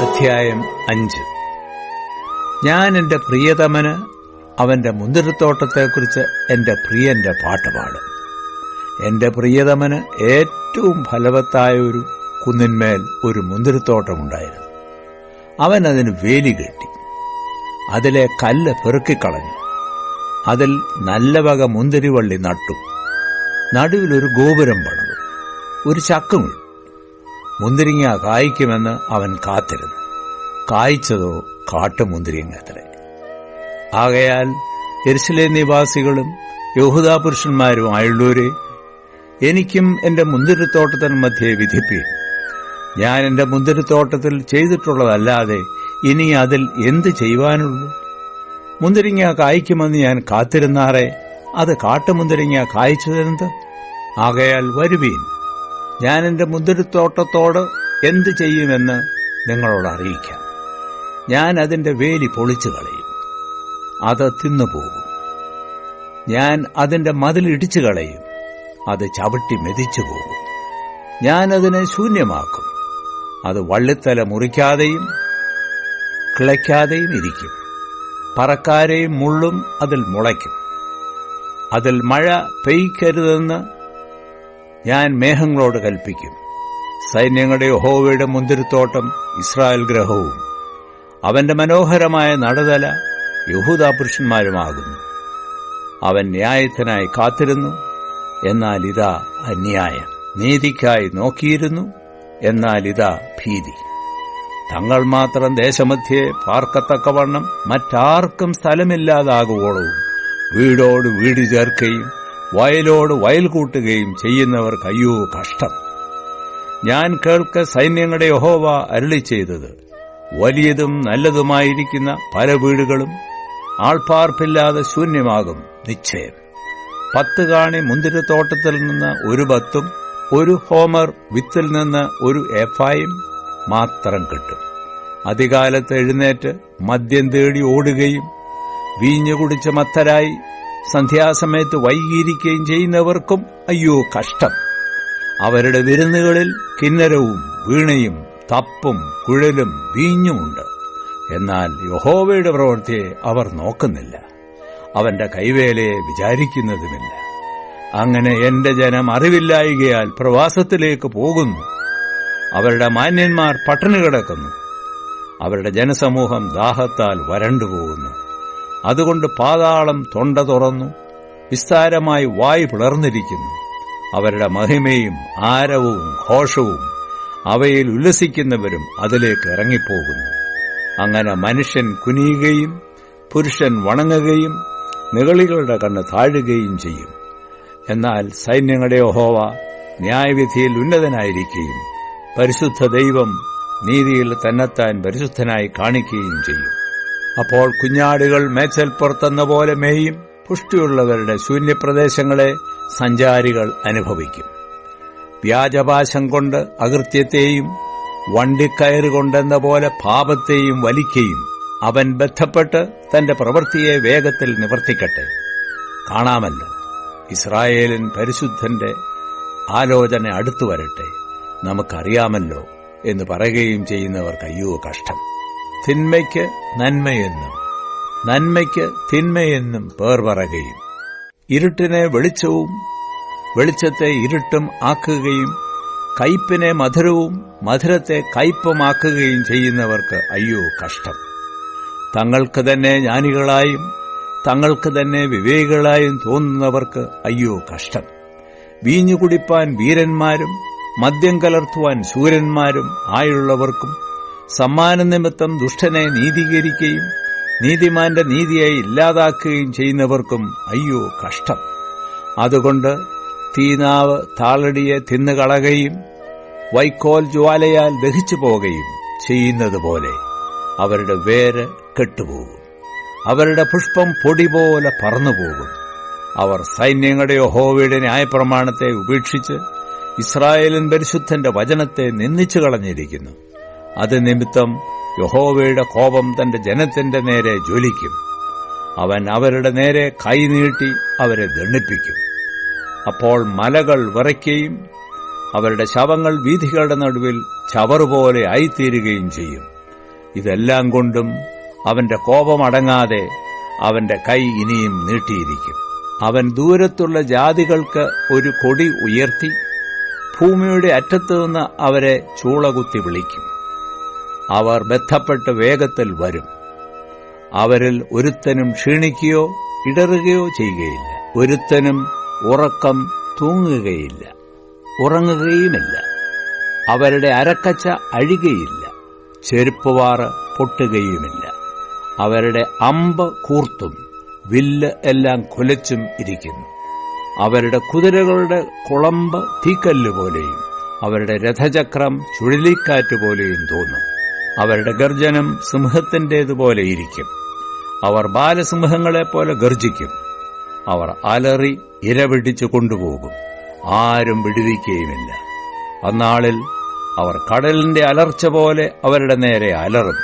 അധ്യായം അഞ്ച്. ഞാൻ എന്റെ പ്രിയതമന് അവന്റെ മുന്തിരിത്തോട്ടത്തെക്കുറിച്ച് എന്റെ പ്രിയന്റെ പാട്ട് പാടും. എന്റെ പ്രിയതമന് ഏറ്റവും ഫലവത്തായ ഒരു കുന്നിന്മേൽ ഒരു മുന്തിരിത്തോട്ടമുണ്ടായിരുന്നു അവൻ അതിന് വേലി കെട്ടി. അതിലെ കല്ല് പെറുക്കിക്കളഞ്ഞു. അതിൽ നല്ല വക മുന്തിരിവള്ളി നട്ടു. നടുവിലൊരു ഗോപുരം പണിതു. ഒരു ചക്കുമിട്ടു. മുന്തിരിങ്ങ കായ്ക്കുമെന്ന് അവൻ കാത്തിരുന്നു. കായ്ച്ചതോ കാട്ടുമുന്തിരിങ്ങത്രേ ആകയാൽ എരിശിലേ നിവാസികളും യഹൂദാ പുരുഷന്മാരുമായുള്ളവരെ എനിക്കും എന്റെ മുന്തിരിത്തോട്ടത്തിന് മധ്യേ വിധിപ്പി. ഞാൻ എന്റെ മുന്തിരിത്തോട്ടത്തിൽ ചെയ്തിട്ടുള്ളതല്ലാതെ ഇനി അതിൽ എന്ത് ചെയ്യുവാനുള്ളൂ? മുന്തിരിങ്ങ കായ്ക്കുമെന്ന് ഞാൻ കാത്തിരുന്നാറെ അത് കാട്ടുമുന്തിരിങ്ങ കായ്ച്ചതെന്ത്? ആകയാൽ വരുവീൻ. ഞാൻ എന്റെ മുന്തിരിത്തോട്ടത്തോട് എന്ത് ചെയ്യുമെന്ന് നിങ്ങളോട് അറിയിക്കാം. ഞാൻ അതിന്റെ വേലി പൊളിച്ചു കളയും. അത് തിന്നുപോകും. ഞാൻ അതിന്റെ മതിൽ ഇടിച്ചു കളയും. അത് ചവിട്ടി മെതിച്ചു പോകും. ഞാൻ അതിനെ ശൂന്യമാക്കും. അത് വള്ളിത്തല മുറിക്കാതെയും കിളയ്ക്കാതെയും ഇരിക്കും. പറക്കാരെയും മുള്ളും അതിൽ മുളയ്ക്കും. അതിൽ മഴ പെയ്ക്കരുതെന്ന് ഞാൻ മേഘങ്ങളോട് കൽപ്പിക്കും. സൈന്യങ്ങളുടെ യഹോവയുടെ മുന്തിരിത്തോട്ടം ഇസ്രായേൽ ഗ്രഹവും. അവന്റെ മനോഹരമായ നടതല യഹൂദാ പുരുഷന്മാരുമാകുന്നു. അവൻ ന്യായത്തിനായി കാത്തിരുന്നു. എന്നാൽ ഇതാ അന്യായം. നീതിക്കായി നോക്കിയിരുന്നു. എന്നാൽ ഇതാ ഭീതി. തങ്ങൾ മാത്രം ദേശമധ്യേ പാർക്കത്തക്കവണ്ണം മറ്റാർക്കും സ്ഥലമില്ലാതാകുവോളവും. വീടോട് വീട് ചേർക്കുകയും വയലോട് വയൽ കൂട്ടുകയും ചെയ്യുന്നവർക്ക് അയ്യോ കഷ്ടം. ഞാൻ കേൾക്ക സൈന്യങ്ങളുടെ യഹോവ അരുളി ചെയ്തത്. വലിയതും നല്ലതുമായിരിക്കുന്ന പല വീടുകളും ആൾപ്പാർപ്പില്ലാതെ ശൂന്യമാകും നിശ്ചയം. പത്ത് കാണി മുന്തിരിത്തോട്ടത്തിൽ നിന്ന് ഒരു ബത്തും ഒരു ഹോമർ വിത്തിൽ നിന്ന് ഒരു എഫായും മാത്രം കിട്ടും. അധികാലത്ത് എഴുന്നേറ്റ് മദ്യം തേടി ഓടുകയും വീഞ്ഞു കുടിച്ച മത്തരായി സന്ധ്യാസമയത്ത് വൈകിയിരിക്കുകയും ചെയ്യുന്നവർക്കും അയ്യോ കഷ്ടം. അവരുടെ വിരുന്നുകളിൽ കിന്നരവും വീണയും തപ്പും കുഴലും വീഞ്ഞുമുണ്ട്. എന്നാൽ യഹോവയുടെ പ്രവൃത്തിയെ അവർ നോക്കുന്നില്ല. അവന്റെ കൈവേലയെ വിചാരിക്കുന്നതുമില്ല. അങ്ങനെ എന്റെ ജനം അറിവില്ലായികയാൽ പ്രവാസത്തിലേക്ക് പോകുന്നു. അവരുടെ മാന്യന്മാർ പട്ടിണി കിടക്കുന്നു. അവരുടെ ജനസമൂഹം ദാഹത്താൽ വരണ്ടുപോകുന്നു. അതുകൊണ്ട് പാതാളം തൊണ്ട തുറന്നു വിസ്താരമായി വായ് പിളർന്നിരിക്കുന്നു. അവരുടെ മഹിമയും ആരവവും ഘോഷവും അവയിൽ ഉല്ലസിക്കുന്നവരും അതിലേക്ക് ഇറങ്ങിപ്പോകുന്നു. അങ്ങനെ മനുഷ്യൻ കുനിയുകയും പുരുഷൻ വണങ്ങുകയും നികളികളുടെ കണ്ണ് താഴുകയും ചെയ്യും. എന്നാൽ സൈന്യങ്ങളുടെ ഹോവ ന്യായവിധിയിൽ ഉന്നതനായിരിക്കുകയും പരിശുദ്ധ ദൈവം നീതിയിൽ തന്നെത്താൻ പരിശുദ്ധനായി കാണിക്കുകയും ചെയ്യും. അപ്പോൾ കുഞ്ഞാടുകൾ മേച്ചൽപ്പുറത്തെന്ന പോലെ മേയും പുഷ്ടിയുള്ളവരുടെ ശൂന്യപ്രദേശങ്ങളെ സഞ്ചാരികൾ അനുഭവിക്കും. വ്യാജപാശം കൊണ്ട് അകൃത്യത്തെയും വണ്ടിക്കയറുകൊണ്ടെന്ന പോലെ പാപത്തെയും വലിക്കുകയും അവൻ ബന്ധപ്പെട്ട് തന്റെ പ്രവൃത്തിയെ വേഗത്തിൽ നിവർത്തിക്കട്ടെ. കാണാമല്ലോ ഇസ്രായേലിൻ പരിശുദ്ധന്റെ ആലോചന അടുത്തു വരട്ടെ നമുക്കറിയാമല്ലോ എന്ന് പറയുകയും ചെയ്യുന്നവർക്ക് അയ്യോ കഷ്ടം. തിന്മയ്ക്ക് നന്മയെന്നും നന്മയ്ക്ക് തിന്മയെന്നും പേർ പറയുകയും ഇരുട്ടിനെ വെളിച്ചവും വെളിച്ചത്തെ ഇരുട്ടും ആക്കുകയും കയ്പിനെ മധുരവും മധുരത്തെ കയ്പമാക്കുകയും ചെയ്യുന്നവർക്ക് അയ്യോ കഷ്ടം. തങ്ങൾക്ക് തന്നെ ജ്ഞാനികളായും തങ്ങൾക്ക് തന്നെ വിവേകികളായും തോന്നുന്നവർക്ക് അയ്യോ കഷ്ടം. വീഞ്ഞു കുടിപ്പാൻ വീരന്മാരും മദ്യം കലർത്തുവാൻ ശൂരന്മാരും ആയുള്ളവർക്കും സമ്മാനനിമിത്തം ദുഷ്ടനെ നീതീകരിക്കുകയും നീതിമാന്റെ നീതിയെ ഇല്ലാതാക്കുകയും ചെയ്യുന്നവർക്കും അയ്യോ കഷ്ടം. അതുകൊണ്ട് തീനാവ് താളടിയെ തിന്നുകളകയും വൈക്കോൽ ജ്വാലയാൽ ദഹിച്ചു പോകുകയും ചെയ്യുന്നതുപോലെ അവരുടെ വേര് കെട്ടുപോകും. അവരുടെ പുഷ്പം പൊടി പോലെ പറന്നുപോകും. അവർ സൈന്യങ്ങളുടെ യഹോവയുടെ ന്യായപ്രമാണത്തെ ഉപേക്ഷിച്ച് ഇസ്രായേലിൻ പരിശുദ്ധന്റെ വചനത്തെ നിന്ദിച്ചു കളഞ്ഞിരിക്കുന്നു. അത് നിമിത്തം യഹോവയുടെ കോപം തന്റെ ജനത്തിന്റെ നേരെ ജ്വലിക്കും. അവൻ അവരുടെ നേരെ കൈനീട്ടി അവരെ ദണ്ണിപ്പിക്കും അപ്പോൾ മലകൾ വിറയ്ക്കുകയും അവരുടെ ശവങ്ങൾ വീഥികളുടെ നടുവിൽ ചവറുപോലെ ആയിത്തീരുകയും ചെയ്യും. ഇതെല്ലാം കൊണ്ടും അവന്റെ കോപമടങ്ങാതെ അവന്റെ കൈ ഇനിയും നീട്ടിയിരിക്കും. അവൻ ദൂരത്തുള്ള ജാതികൾക്ക് ഒരു കൊടി ഉയർത്തി ഭൂമിയുടെ അറ്റത്തുനിന്ന് അവരെ ചൂളകുത്തി വിളിക്കും. അവർ ബന്ധപ്പെട്ട് വേഗത്തിൽ വരും. അവരിൽ ഒരുത്തനും ക്ഷീണിക്കുകയോ ഇടറുകയോ ചെയ്യുകയില്ല. ഒരുത്തനും ഉറക്കം തൂങ്ങുകയില്ല. ഉറങ്ങുകയുമില്ല. അവരുടെ അരക്കച്ച അഴികയില്ല. ചെരുപ്പുവാറ് പൊട്ടുകയുമില്ല. അവരുടെ അമ്പ് കൂർത്തും. വില്ല് എല്ലാം കുലച്ചും ഇരിക്കുന്നു. അവരുടെ കുതിരകളുടെ കുളമ്പ് തീക്കല്ല് പോലെയും അവരുടെ രഥചക്രം ചുഴലിക്കാറ്റ് പോലെയും തോന്നും. അവരുടെ ഗർജനം സിംഹത്തിന്റേതുപോലെ ഇരിക്കും. അവർ ബാലസിംഹങ്ങളെപ്പോലെ ഗർജിക്കും. അവർ അലറി ഇരപിടിച്ചു കൊണ്ടുപോകും. ആരും വിടുവിക്കുകയുമില്ല. അന്നാളിൽ അവർ കടലിന്റെ അലർച്ച പോലെ അവരുടെ നേരെ അലറും.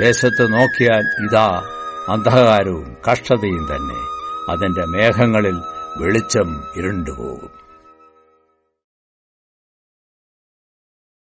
ദേശത്ത് നോക്കിയാൽ ഇതാ അന്ധകാരവും കഷ്ടതയും തന്നെ. അതിന്റെ മേഘങ്ങളിൽ വെളിച്ചം ഇരുണ്ടുപോകും.